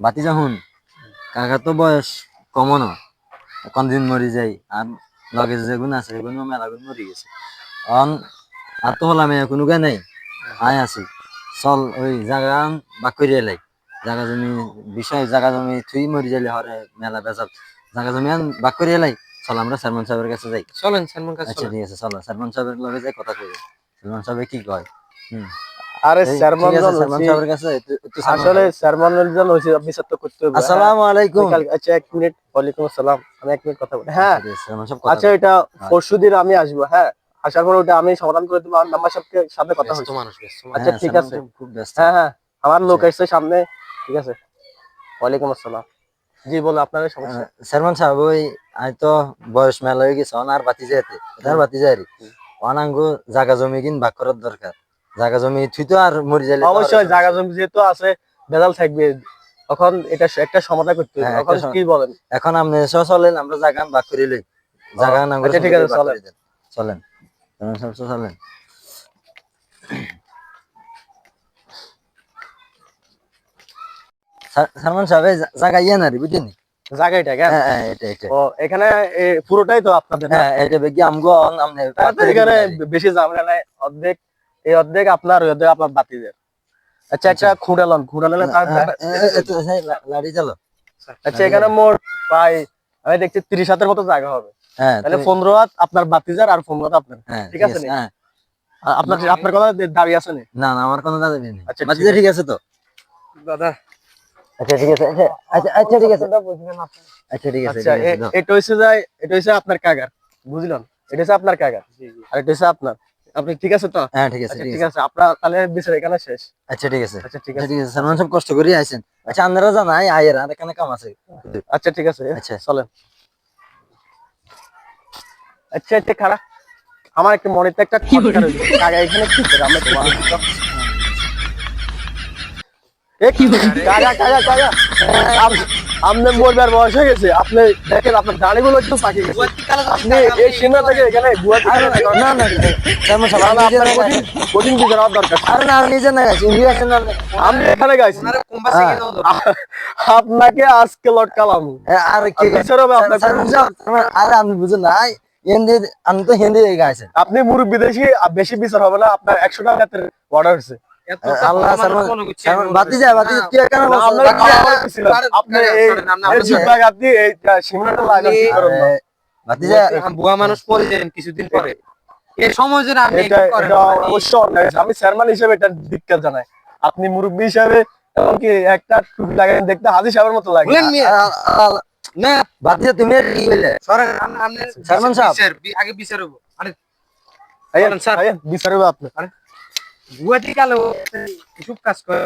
বাতি যখন কাকা তো বয়স কমও না। কোন দিন মরি যাই আর লগে যেগুন আছে সেগুন মেলা গুণ মরি গেছে। অন আর তো হলাম কোনো গায়ে নাই। আয় আছি। চল ওই জায়গা বাক করে এলাই। জায়গা জমি বিষয় জায়গা জমি থুই মরি যাইলে হরে মেলা বেজাল জায়গা জমি আন বাক করে এলাই। চল আমরা সালমান সাহেবের কাছে যাই। চলেন সালমান কাছে আচ্ছা ঠিক আছে চলো সালমান সাহেবের লগে যাই কথা কই। সালমান সাহেব কি কয়? হুম। আরে এই, চেয়ারম্যান ঠিক আছে, সালমান সাহেবের কাছে একটু- একটু সালমান আসলে সাহেব- জন হইছে আপনি সত্য করতে হবে। আসসালামু আলাইকুম। হ্যাঁ, আচ্ছা এক মিনিট ওয়ালাইকুম আসসালাম। আমি এক মিনিট কথা বলি। হ্যাঁ। আচ্ছা এটা দিন আমি আসব। হ্যাঁ। আসার পর ওটা আমি সমাধান করে দেবো। আমার নাম্বার সাহেবকে সাথে কথা হচ্ছে। আচ্ছা, হ্যাঁ, ঠিক আছে। খুব ব্যস্ত। হ্যাঁ হ্যাঁ। আমার লোক আসছে সামনে। ঠিক আছে। ওয়ালাইকুম আসসালাম। জি বলো আপনার সমস্যা? সাহেব ওই আই তো বয়স মেলা হয়ে গেছে। অনার বাতি যাইতে তার বাতি যাই অনাঙ্গ জায়গা জমি কিন ভাগ করার দরকার। জায়গা জমি তুই তো আর মরি যাইলে অবশ্যই জায়গা জমি যেহেতু আছে বেজাল থাকবে। তখন এটা একটা সমাধান করতে হবে। হ্যাঁ, সম- কি বলেন? এখন আপনি চলেন আমরা জায়গা ভাগ করে লই। জায়গা আচ্ছা, ঠিক আছে, চলেন। চলেন। তো চলেন সালমান সাহেব জায়গা ইয়ে না? রে বুঝছেন জায়গাটা কেন? হ্যাঁ হ্যাঁ এটা এটা। ও এখানে পুরোটাই তো আপনাদের না? হ্যাঁ এটা বেগি আমগো আমনে এখানে বেশি ঝামেলা নাই অর্ধেক এই অর্ধেক আপনার ওই অর্ধেক আপনার বাতিদের। আচ্ছা একটা খুঁড়ালন খুঁড়ালন তার লাড়ি চালো। আচ্ছা এখানে মোট প্রায় আমি দেখছি তিরিশ হাতের মতো জায়গা হবে। হ্যাঁ তাহলে পনেরো হাত আপনার বাতিজার আর পনেরো হাত আপনার। হ্যাঁ ঠিক আছে? হ্যাঁ। আপনার আপনার কথা দাঁড়িয়ে আছে নি না আমার কোনো দাদা নেই। আচ্ছা, ঠিক আছে। তো? দাদা। আচ্ছা ঠিক আছে আচ্ছা, আচ্ছা আচ্ছা ঠিক আছে। আচ্ছা ঠিক আচ্ছা। এটা যায় এটা আপনার কাগার। বুঝলেন? এটা হচ্ছে আপনার কাগার। আর এটা হচ্ছে আপনার। আপনি ঠিক আছে তো? হ্যাঁ ঠিক আছে আচ্ছা ঠিক আছে। আপনার তাহলে বিচার এখানে শেষ। আচ্ছা ঠিক আছে। আচ্ছা ঠিক আচ্ছা আছে ঠিক আছে সালমান সাহেব কষ্ট করে আইছেন। আচ্ছা আপনারা জানাই আয়ের আর এখানে কাম আছে। আচ্ছা ঠিক আছে। আচ্ছা। চলেন। আচ্ছা আচ্ছা খারাপ আমার একটা মনে একটা কাকা এখানে কি করে আমরা তো এ কি কাকা কাকা কাকা আপনার মরবার বয়স হয়ে গেছে। আপনি দেখেন আপনার দাড়িগুলো একটু পাকি গেছে। আপনি এই সীমা থেকে এখানে না না কঠিন বিচার দরকার। আরে না নিজে না গাইছি ইন্ডিয়া না? আমি এখানে গাইছি। আপনারা কোম্পাসে হ্যাঁ। আপনাকে আজকে লটকালাম। আর কি বিচার হবে আরে আমি বুঝে নাই হিন্দি আমি তো হিন্দি গাইছেন আপনি মুরব্বী দেশি বেশি বিচার হবে না আপনার একশো টাকা অর্ডার আল্লাহ কি কেন আপনি এই এই লাগান আপনি- করেন বুয়া- মানুষ পরে কিছুদিন পরে। এই সময় যেন আপনি। অবশ্য আমি চেয়ারম্যান হিসেবে এটা ধিক্কার জানাই। আপনি মুরব্বী হিসেবে এমনকি একটা টুপি লাগান দেখতে হাজি সাহেবের মতো লাগে। না তুমি কি বললে? সরেন আম- আমনে সালমান সাহেব। বিচার, বি- আগে বিচার হব। আরে আইয়েন, বলেন, স্যার। আইয়েন, বিচার হবে আপনার গুয়াহাটি কালো কিছু কাজ করে।